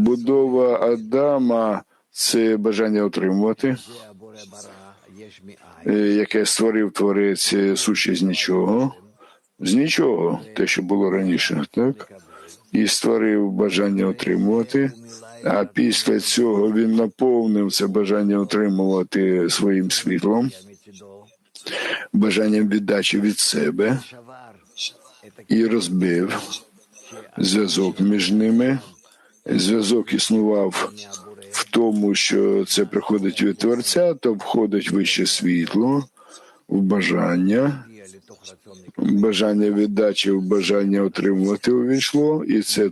Будова Адама це бажання отримувати, е, яке створив творець е, суші з нічого, з нічого, те, що було раніше, так? І створив бажання отримувати. А після цього він наповнив це бажання отримувати своїм світлом, бажанням віддачі від себе і розбив зв'язок між ними. Зв'язок існував в тому, що це приходить від Творця, то входить вище світло в бажання, бажання віддачі, в бажання отримувати увійшло, і це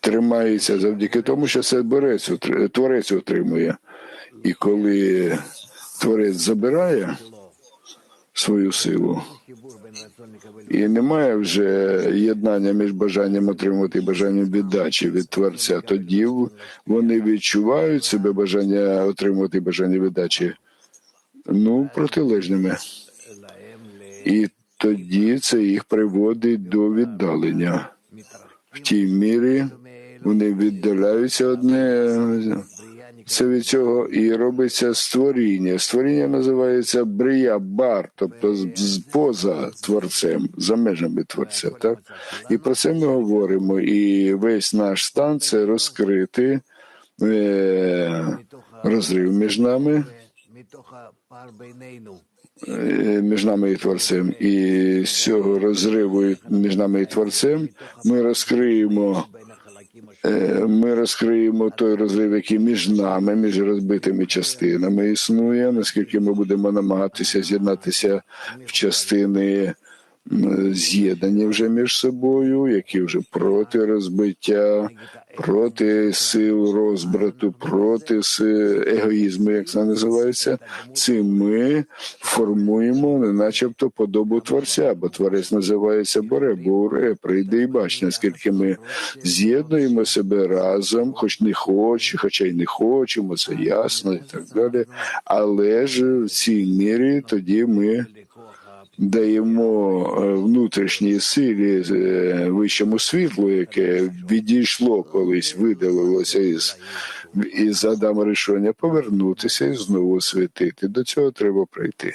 тримається завдяки тому, що це борець, творець отримує. І коли творець забирає свою силу, і немає вже єднання між бажанням отримувати і бажанням віддачі від творця. Тоді вони відчувають себе бажання отримувати і бажання віддачі ну протилежними. І тоді це їх приводить до віддалення. В тій мірі вони віддаляються одне це від цього і робиться створіння. Створіння називається брія бар, тобто поза творцем, за межами творця. Так і про це ми говоримо. І весь наш стан це розкрити е, розрив між нами. е, Між нами і творцем, і з цього розриву між нами і творцем ми розкриємо ми розкриємо той розрив, який між нами, між розбитими частинами існує, наскільки ми будемо намагатися з'єднатися в частини з'єднані вже між собою, які вже проти розбиття, проти сил розбрату, проти егоїзму, як це називається. Цим ми формуємо, начебто подобу творця, бо творець називається Боре, Буре, прийди і бач, наскільки ми з'єднуємо себе разом, хоч не хоче, хоча й не хочемо, це ясно і так далі. Але ж в цій мірі тоді ми даємо е, внутрішній силі е, вищому світлу, яке відійшло колись, видалилося із, із Адама рішення, повернутися і знову світити. До цього треба прийти.